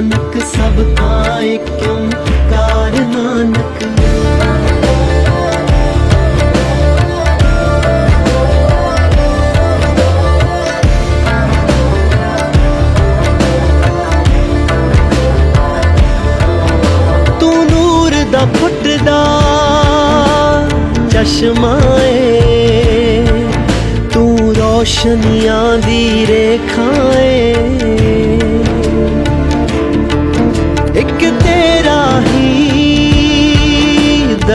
ਨਾਨਕ, ਸਭ ਥਾਂ ਏਕ ਓੰਕਾਰ ਨਾਨਕ। ਤੂੰ ਨੂਰ ਦਾ ਫੁੱਟਦਾ ਚਸ਼ਮਾ ਏ। ਤੂੰ ਰੋਸ਼ਨੀਆਂ ਦੀ ਰੇਖਾ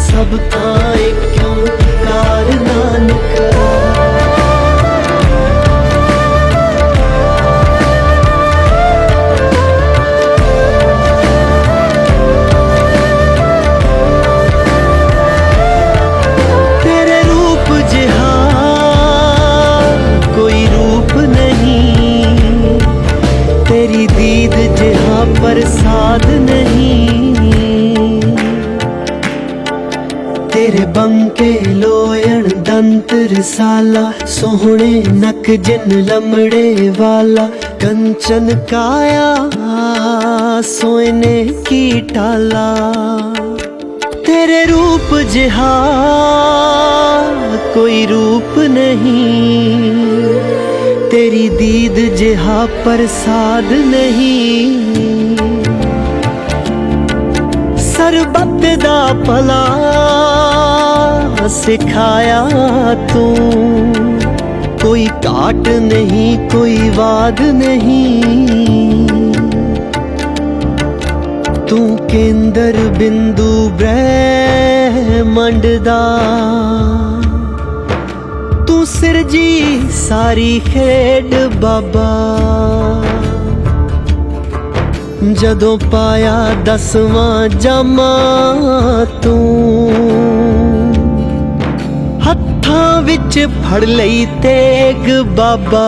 ਨਾਨਕ ਸਭ ਥਾਂ ਏਕ ਓੰਕਾਰ ਨਾਨਕ ਤੇਰੇ ਰੂਪ ਰਸਾਲਾ ਸੋਹਣੇ ਨਕ ਜਿਨ ਲਮੜੇ ਵਾਲਾ, ਕੰਚਨ ਕਾਇਆ, ਸੋਇਨੇ ਕੀ ਟਾਲਾ। ਤੇਰੇ ਰੂਪ ਜਿਹਾ ਕੋਈ ਰੂਪ ਨਹੀਂ, ਤੇਰੀ ਦੀਦ ਜਿਹਾ ਪ੍ਰਸਾਦ ਨਹੀਂ। ਸਰਬੱਤ ਦਾ ਭਲਾ ਸਿਖਾਇਆ ਤੂੰ ਕੋਈ ਘਾਟ ਨਹੀਂ ਕੋਈ ਵਾਦ ਨਹੀਂ ਤੂੰ ਕੇਂਦਰ ਬਿੰਦੂ ਬ੍ਰਹਿਮੰਡ ਦਾ ਤੂੰ ਸਿਰਜੀ ਸਾਰੀ ਖੇਡ ਬਾਬਾ ਜਦੋਂ ਪਾਇਆ ਦਸਵਾਂ ਜਾਮਾ ਤੂੰ ਵਿੱਚ ਫੜ ਲਈ ਤੇਗ ਬਾਬਾ।